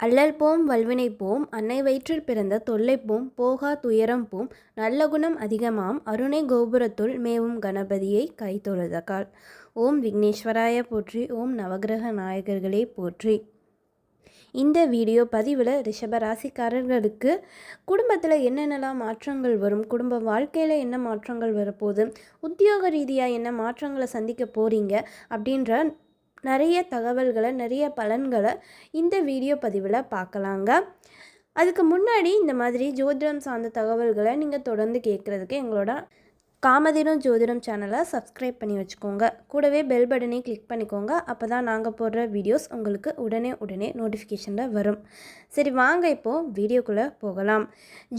அல்லல் போம் வல்வினை போம் அன்னை வயிற்றில் பிறந்த தொல்லை போம் போகா துயரம் போம் நல்ல குணம் அதிகமாம் அருணை கோபுரத்துள் மேவும் கணபதியை கை தொழுதகால். ஓம் விக்னேஸ்வராய போற்றி ஓம் நவகிரக நாயகர்களே போற்றி. இந்த வீடியோ பதிவில் ரிஷபராசிக்காரர்களுக்கு குடும்பத்தில் என்னென்னலாம் மாற்றங்கள் வரும் குடும்ப வாழ்க்கையில் என்ன மாற்றங்கள் வரப்போகுது உத்தியோக ரீதியாக என்ன மாற்றங்களை சந்திக்க போகிறீங்க அப்படின்ற நிறைய தகவல்களை நிறைய பலன்களை இந்த வீடியோ பதிவில் பார்க்கலாங்க. அதுக்கு முன்னாடி இந்த மாதிரி ஜோதிடம் சார்ந்த தகவல்களை நீங்கள் தொடர்ந்து கேட்குறதுக்கு எங்களோட காமதேனும் ஜோதிடம் சேனலை சப்ஸ்கிரைப் பண்ணி வச்சுக்கோங்க. கூடவே பெல் பட்டனை கிளிக் பண்ணிக்கோங்க. அப்போ தான் நாங்கள் போடுற வீடியோஸ் உங்களுக்கு உடனே உடனே நோட்டிஃபிகேஷனில் வரும். சரி வாங்க இப்போது வீடியோக்குள்ளே போகலாம்.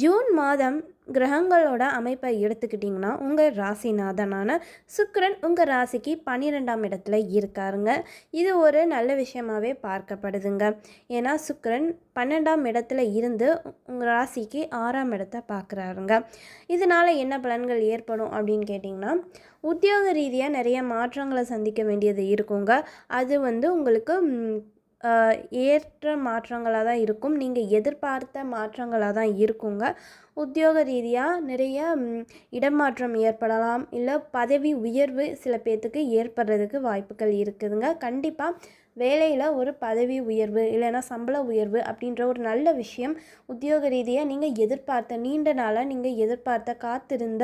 ஜூன் மாதம் கிரகங்களோட அமைப்பை எடுத்துக்கிட்டிங்கன்னா உங்கள் ராசிநாதனான சுக்கிரன் உங்கள் ராசிக்கு பன்னிரெண்டாம் இடத்துல இருக்காருங்க. இது ஒரு நல்ல விஷயமாகவே பார்க்கப்படுதுங்க. ஏன்னா சுக்கிரன் பன்னெண்டாம் இடத்துல இருந்து உங்கள் ராசிக்கு ஆறாம் இடத்த பார்க்குறாருங்க. இதனால் என்ன பலன்கள் ஏற்படும் அப்படின்னு கேட்டிங்கன்னா உத்தியோக ரீதியாக நிறைய மாற்றங்களை சந்திக்க வேண்டியது இருக்குங்க. அது வந்து உங்களுக்கு ஏற்ற மாற்றங்களாக தான் இருக்கும். நீங்கள் எதிர்பார்த்த மாற்றங்களாக தான் இருக்குங்க. உத்தியோக ரீதியாக நிறைய இடமாற்றம் ஏற்படலாம். இல்லை பதவி உயர்வு சில பேர்த்துக்கு ஏற்படுறதுக்கு வாய்ப்புகள் இருக்குதுங்க. கண்டிப்பாக வேலையில் ஒரு பதவி உயர்வு இல்லைன்னா சம்பள உயர்வு அப்படின்ற ஒரு நல்ல விஷயம் உத்தியோக ரீதியாக நீங்கள் எதிர்பார்த்த நீண்ட நாளாக நீங்கள் எதிர்பார்த்த காத்திருந்த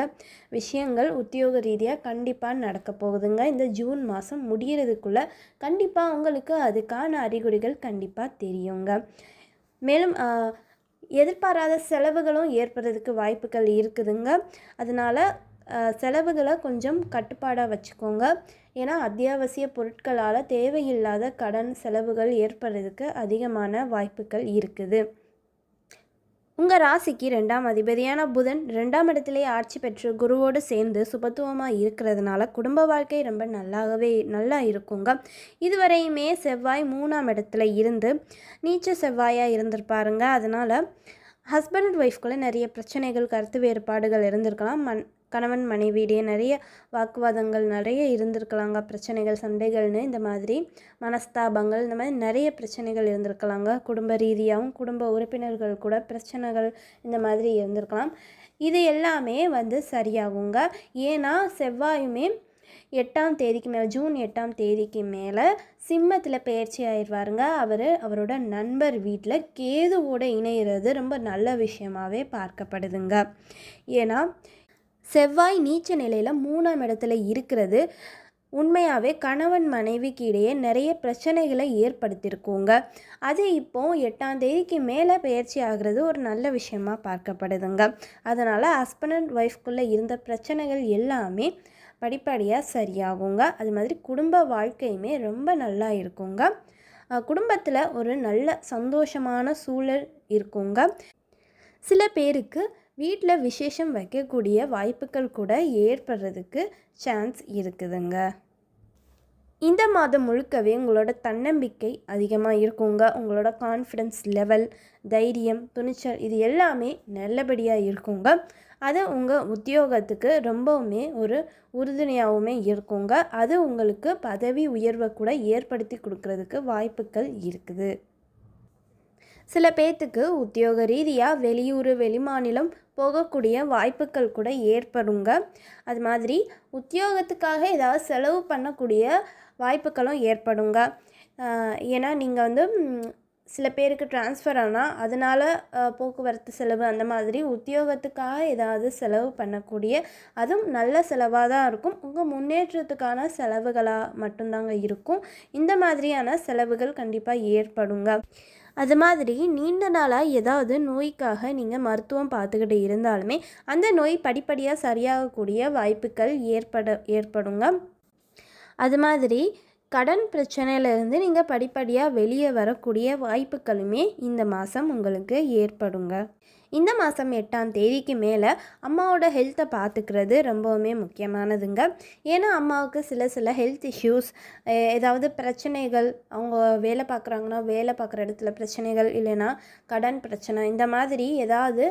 விஷயங்கள் உத்தியோக ரீதியாக கண்டிப்பாக நடக்க போகுதுங்க. இந்த ஜூன் மாதம் முடிகிறதுக்குள்ளே கண்டிப்பாக உங்களுக்கு அதுக்கான அறிகுறிகள் கண்டிப்பாக தெரியுங்க. மேலும் எதிர்பாராத செலவுகளும் ஏற்படுறதுக்கு வாய்ப்புகள் இருக்குதுங்க. அதனால் செலவுகளை கொஞ்சம் கட்டுப்பாடாக வச்சுக்கோங்க. ஏன்னா அத்தியாவசிய பொருட்களால் தேவையில்லாத கடன் செலவுகள் ஏற்படுறதுக்கு அதிகமான வாய்ப்புகள் இருக்குது. உங்கள் ராசிக்கு ரெண்டாம் அதிபதியான புதன் ரெண்டாம் இடத்திலே ஆட்சி பெற்று குருவோடு சேர்ந்து சுபத்துவமாக இருக்கிறதுனால குடும்ப வாழ்க்கை ரொம்ப நல்லாகவே நல்லா இருக்குங்க. இதுவரையுமே செவ்வாய் மூணாம் இடத்துல இருந்து நீச்ச செவ்வாயாக இருந்திருப்பாருங்க. அதனால் ஹஸ்பண்ட் அண்ட் ஒய்ஃப்குள்ளே நிறைய பிரச்சனைகள் கருத்து வேறுபாடுகள் இருந்திருக்கலாம். மண் கணவன் மனைவியிடையே நிறைய வாக்குவாதங்கள் நிறைய இருந்திருக்கலாங்க. பிரச்சனைகள் சண்டைகள்னு இந்த மாதிரி மனஸ்தாபங்கள் இந்த மாதிரி நிறைய பிரச்சனைகள் இருந்திருக்கலாங்க. குடும்ப ரீதியாகவும் குடும்ப உறுப்பினர்கள் கூட பிரச்சனைகள் இந்த மாதிரி இருந்திருக்கலாம். இது எல்லாமே வந்து சரியாகுங்க. ஏன்னா செவ்வாயுமே எட்டாம் தேதிக்கு மேலே ஜூன் எட்டாம் தேதிக்கு மேலே சிம்மத்தில் பயிற்சி ஆயிடுவாருங்க. அவர் அவரோட நண்பர் வீட்டில் கேதுவோட இணையிறது ரொம்ப நல்ல விஷயமாகவே பார்க்கப்படுதுங்க. ஏன்னா செவ்வாய் நீச்ச நிலையில் மூணாம் இடத்துல இருக்கிறது. உண்மையாகவே கணவன் மனைவிக்கு இடையே நிறைய பிரச்சனைகளை ஏற்படுத்தியிருக்கோங்க. அது இப்போ எட்டாம் தேதிக்கு மேலே பயிற்சி ஆகிறது ஒரு நல்ல விஷயமா பார்க்கப்படுதுங்க. அதனால் ஹஸ்பண்ட் அண்ட் ஒய்ஃப்குள்ளே இருந்த பிரச்சனைகள் எல்லாமே படிப்படியாக சரியாகுங்க. அது மாதிரி குடும்ப வாழ்க்கையுமே ரொம்ப நல்லா இருக்குங்க. குடும்பத்தில் ஒரு நல்ல சந்தோஷமான சூழல் இருக்குங்க. சில பேருக்கு வீட்டில் விசேஷம் வைக்கக்கூடிய வாய்ப்புகள் கூட ஏற்படுறதுக்கு சான்ஸ் இருக்குதுங்க. இந்த மாதம் முழுக்கவே உங்களோட தன்னம்பிக்கை அதிகமாக இருக்குங்க. உங்களோட கான்ஃபிடென்ஸ் லெவல் தைரியம் துணிச்சல் இது எல்லாமே நல்லபடியாக இருக்குங்க. அது உங்கள் உத்தியோகத்துக்கு ரொம்பவுமே ஒரு உறுதுணையாகவுமே இருக்குங்க. அது உங்களுக்கு பதவி உயர்வை கூட ஏற்படுத்தி கொடுக்கறதுக்கு வாய்ப்புகள் இருக்குது. சில பேர்த்துக்கு உத்தியோக ரீதியாக வெளியூர் வெளிமாநிலம் போகக்கூடிய வாய்ப்புகள் கூட ஏற்படுங்க. அது மாதிரி உத்தியோகத்துக்காக ஏதாவது செலவு பண்ணக்கூடிய வாய்ப்புகளும் ஏற்படுங்க. ஏன்னா நீங்கள் வந்து சில பேருக்கு ட்ரான்ஸ்ஃபர் ஆனால் அதனால் போக்குவரத்து செலவு அந்த மாதிரி உத்தியோகத்துக்காக ஏதாவது செலவு பண்ணக்கூடிய அதுவும் நல்ல செலவாக தான் இருக்கும். உங்கள் முன்னேற்றத்துக்கான செலவுகளாக மட்டும்தாங்க இருக்கும். இந்த மாதிரியான செலவுகள் கண்டிப்பாக ஏற்படுங்க. அது மாதிரி நீண்ட நாளாக ஏதாவது நோய்க்காக நீங்கள் மருத்துவம் பார்த்துக்கிட்டு இருந்தாலுமே அந்த நோய் படிப்படியாக சரியாகக்கூடிய வாய்ப்புகள் ஏற்பட ஏற்படுங்க. அது மாதிரி கடன் பிரச்சனையிலேருந்து நீங்கள் படிப்படியாக வெளியே வரக்கூடிய வாய்ப்புகளுமே இந்த மாதம் உங்களுக்கு ஏற்படுங்க. இந்த மாதம் எட்டாம் தேதிக்கு மேலே அம்மாவோட ஹெல்த்தை பார்த்துக்கிறது ரொம்பவுமே முக்கியமானதுங்க. ஏன்னா அம்மாவுக்கு சில சில ஹெல்த் இஷ்யூஸ் ஏதாவது பிரச்சனைகள் அவங்க வேலை பார்க்குறாங்கன்னா வேலை பார்க்குற இடத்துல பிரச்சனைகள் இல்லைன்னா கடன் பிரச்சனை இந்த மாதிரி ஏதாவது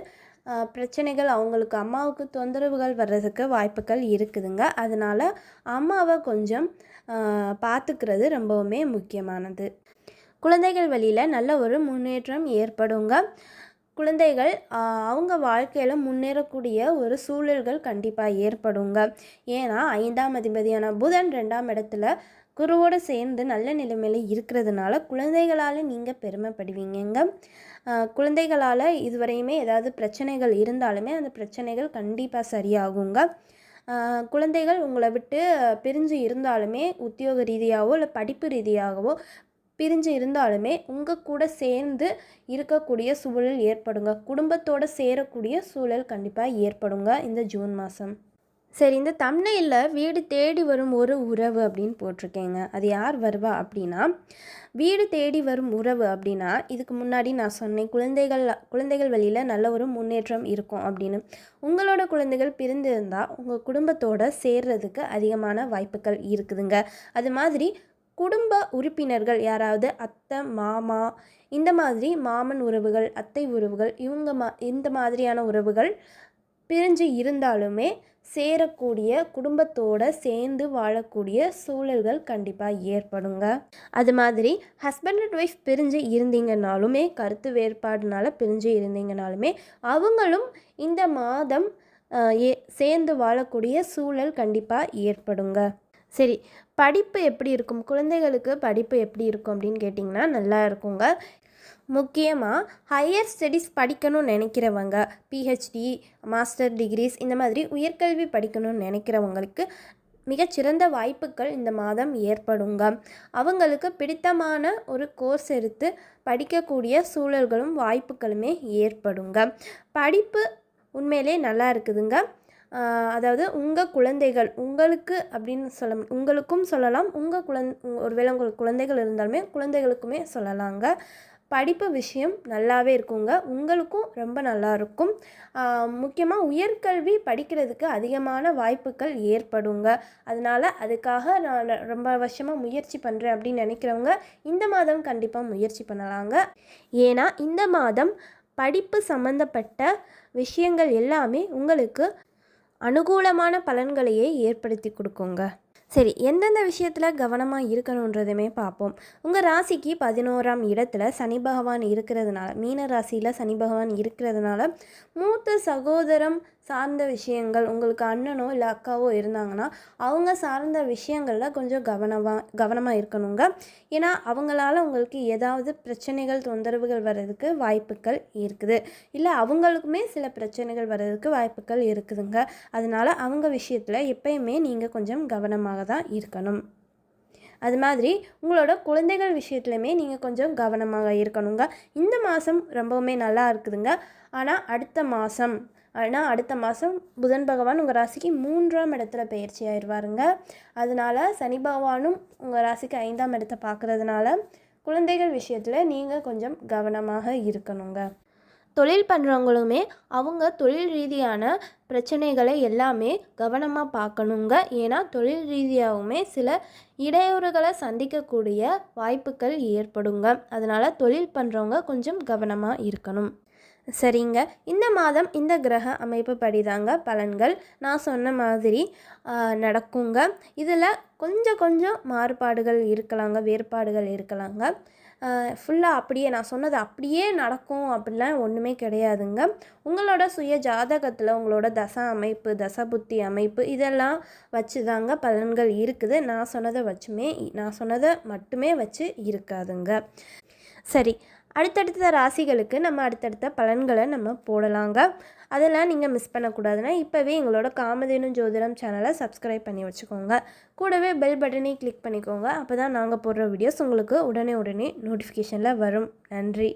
பிரச்சனைகள் அவங்களுக்கு அம்மாவுக்கு தொந்தரவுகள் வர்றதுக்கு வாய்ப்புகள் இருக்குதுங்க. அதனால் அம்மாவை கொஞ்சம் பார்த்துக்கிறது ரொம்பவுமே முக்கியமானது. குழந்தைகள் வழியில் நல்ல ஒரு முன்னேற்றம் ஏற்படுங்க. குழந்தைகள் அவங்க வாழ்க்கையில் முன்னேறக்கூடிய ஒரு சூழல்கள் கண்டிப்பாக ஏற்படுங்க. ஏன்னா ஐந்தாம் அதிபதியான புதன் ரெண்டாம் இடத்துல குருவோடு சேர்ந்து நல்ல நிலைமையில் இருக்கிறதுனால குழந்தைகளால் நீங்கள் பெருமைப்படுவீங்கங்க. குழந்தைகளால் இதுவரையுமே ஏதாவது பிரச்சனைகள் இருந்தாலுமே அந்த பிரச்சனைகள் கண்டிப்பாக சரியாகுங்க. குழந்தைகள் உங்களை விட்டு பிரிஞ்சு இருந்தாலுமே உத்தியோக ரீதியாகவோ இல்லை படிப்பு ரீதியாகவோ பிரிஞ்சு இருந்தாலுமே உங்கள் கூட சேர்ந்து இருக்கக்கூடிய சூழல் ஏற்படுங்க. குடும்பத்தோட சேரக்கூடிய சூழல் கண்டிப்பாக ஏற்படுங்க இந்த ஜூன் மாதம் சரி இந்த தமிழில் வீடு தேடி வரும் ஒரு உறவு அப்படின்னு போட்டிருக்கேங்க. அது யார் வருவா அப்படின்னா வீடு தேடி வரும் உறவு அப்படின்னா இதுக்கு முன்னாடி நான் சொன்னேன் குழந்தைகள் குழந்தைகள் வழியில் நல்ல ஒரு முன்னேற்றம் இருக்கும் அப்படின்னு. உங்களோட குழந்தைகள் பிரிந்திருந்தால் உங்கள் குடும்பத்தோட சேர்றதுக்கு அதிகமான வாய்ப்புகள் இருக்குதுங்க. அது மாதிரி குடும்ப உறுப்பினர்கள் யாராவது அத்தை மாமா இந்த மாதிரி மாமன் உறவுகள் அத்தை உறவுகள் இவங்க மா இந்த மாதிரியான உறவுகள் பிரிஞ்சு இருந்தாலுமே சேரக்கூடிய குடும்பத்தோட சேர்ந்து வாழக்கூடிய சூழல்கள் கண்டிப்பாக ஏற்படுங்க. அது மாதிரி ஹஸ்பண்ட் அண்ட் ஒய்ஃப் பிரிஞ்சு இருந்தீங்கனாலுமே கருத்து வேறுபாடுனால பிரிஞ்சு இருந்தீங்கனாலுமே அவங்களும் இந்த மாதம் ஏ சேர்ந்து வாழக்கூடிய சூழல் கண்டிப்பாக ஏற்படுங்க. சரி படிப்பு எப்படி இருக்கும்? குழந்தைகளுக்கு படிப்பு எப்படி இருக்கும் அப்படின்னு கேட்டிங்கன்னா நல்லா இருக்குங்க. முக்கியமாக ஹையர் ஸ்டடீஸ் படிக்கணும்னு நினைக்கிறவங்க பிஹெச்டி மாஸ்டர் டிகிரிஸ் இந்த மாதிரி உயர்கல்வி படிக்கணும்னு நினைக்கிறவங்களுக்கு மிகச்சிறந்த வாய்ப்புகள் இந்த மாதம் ஏற்படுங்க. அவங்களுக்கு பிடித்தமான ஒரு கோர்ஸ் எடுத்து படிக்கக்கூடிய சூழல்களும் வாய்ப்புகளுமே ஏற்படுங்க. படிப்பு உண்மையிலே நல்லா இருக்குதுங்க. அதாவது உங்கள் குழந்தைகள் உங்களுக்கு அப்படின்னு சொல்ல உங்களுக்கும் சொல்லலாம். உங்கள் குழந் ஒருவேளை உங்களுக்கு குழந்தைகள் இருந்தாலுமே குழந்தைகளுக்குமே சொல்லலாங்க. படிப்பு விஷயம் நல்லாவே இருக்குங்க. உங்களுக்கும் ரொம்ப நல்லா இருக்கும். முக்கியமாக உயர்கல்வி படிக்கிறதுக்கு அதிகமான வாய்ப்புகள் ஏற்படுங்க. அதனால் அதுக்காக நான் ரொம்ப வருஷமாக முயற்சி பண்ணுறேன் அப்படின்னு நினைக்கிறவங்க இந்த மாதம் கண்டிப்பாக முயற்சி பண்ணலாங்க. ஏன்னா இந்த மாதம் படிப்பு சம்மந்தப்பட்ட விஷயங்கள் எல்லாமே உங்களுக்கு அனுகூலமான பலன்களையே ஏற்படுத்தி கொடுக்குங்க. சரி எந்தெந்த விஷயத்தில் கவனமாக இருக்கணுன்றதுமே பார்ப்போம். உங்கள் ராசிக்கு பதினோராம் இடத்துல சனி பகவான் இருக்கிறதுனால மீன ராசியில் சனி பகவான் இருக்கிறதுனால மூத்த சகோதரம் சார்ந்த விஷயங்கள் உங்களுக்கு அண்ணனோ இல்லை அக்காவோ இருந்தாங்கன்னா அவங்க சார்ந்த விஷயங்களில் கொஞ்சம் கவனமாக கவனமாக இருக்கணுங்க. ஏன்னா அவங்களால உங்களுக்கு ஏதாவது பிரச்சனைகள் தொந்தரவுகள் வர்றதுக்கு வாய்ப்புகள் இருக்குது. இல்லை அவங்களுக்குமே சில பிரச்சனைகள் வர்றதுக்கு வாய்ப்புகள் இருக்குதுங்க. அதனால் அவங்க விஷயத்தில் எப்பயுமே நீங்கள் கொஞ்சம் கவனமாக தான் இருக்கணும். அது மாதிரி உங்களோட குழந்தைகள் விஷயத்துலையுமே நீங்கள் கொஞ்சம் கவனமாக இருக்கணுங்க. இந்த மாதம் ரொம்பவுமே நல்லா இருக்குதுங்க. ஆனால் அடுத்த மாதம் ஆனால் அடுத்த மாதம் புதன் பகவான் உங்கள் ராசிக்கு மூன்றாம் இடத்துல பயிற்சி ஆயிடுவாருங்க அதனால சனி பகவானும் உங்கள் ராசிக்கு ஐந்தாம் இடத்தை பார்க்குறதுனால குழந்தைகள் விஷயத்தில் நீங்கள் கொஞ்சம் கவனமாக இருக்கணுங்க. தொழில் பண்ணுறவங்களுமே அவங்க தொழில் ரீதியான பிரச்சனைகளை எல்லாமே கவனமாக பார்க்கணுங்க ஏன்னா தொழில் ரீதியாகவுமே சில இடையூறுகளை சந்திக்கக்கூடிய வாய்ப்புகள் ஏற்படுங்க. அதனால் தொழில் பண்ணுறவங்க கொஞ்சம் கவனமாக இருக்கணும். சரிங்க. இந்த மாதம் இந்த கிரக அமைப்பு படிதாங்க பலன்கள். நான் சொன்ன மாதிரி நடக்குங்க. இதில் கொஞ்சம் கொஞ்சம் மாறுபாடுகள் இருக்கலாங்க வேறுபாடுகள் இருக்கலாங்க. ஃபுல்லாக அப்படியே நான் சொன்னது அப்படியே நடக்கும் அப்படிலாம் ஒன்றுமே கிடையாதுங்க. உங்களோட சுய ஜாதகத்தில் உங்களோட தசா அமைப்பு தசா புத்தி அமைப்பு இதெல்லாம் வச்சு தாங்க பலன்கள் இருக்குது. நான் சொன்னதை வச்சுமே நான் சொன்னதை மட்டுமே வச்சு இருக்காதுங்க. சரி அடுத்தடுத்த ராசிகளுக்கு நம்ம அடுத்தடுத்த பலன்களை நம்ம போடலாங்க. அதெல்லாம் நீங்கள் மிஸ் பண்ணக்கூடாதுன்னா இப்போவே எங்களோட காமதேனு ஜோதிடம் சேனலை சப்ஸ்கிரைப் பண்ணி வச்சுக்கோங்க. கூடவே பெல் பட்டனை கிளிக் பண்ணிக்கோங்க. அப்போ தான் நாங்கள் போடுற வீடியோஸ் உங்களுக்கு உடனே உடனே நோட்டிஃபிகேஷனில் வரும். நன்றி.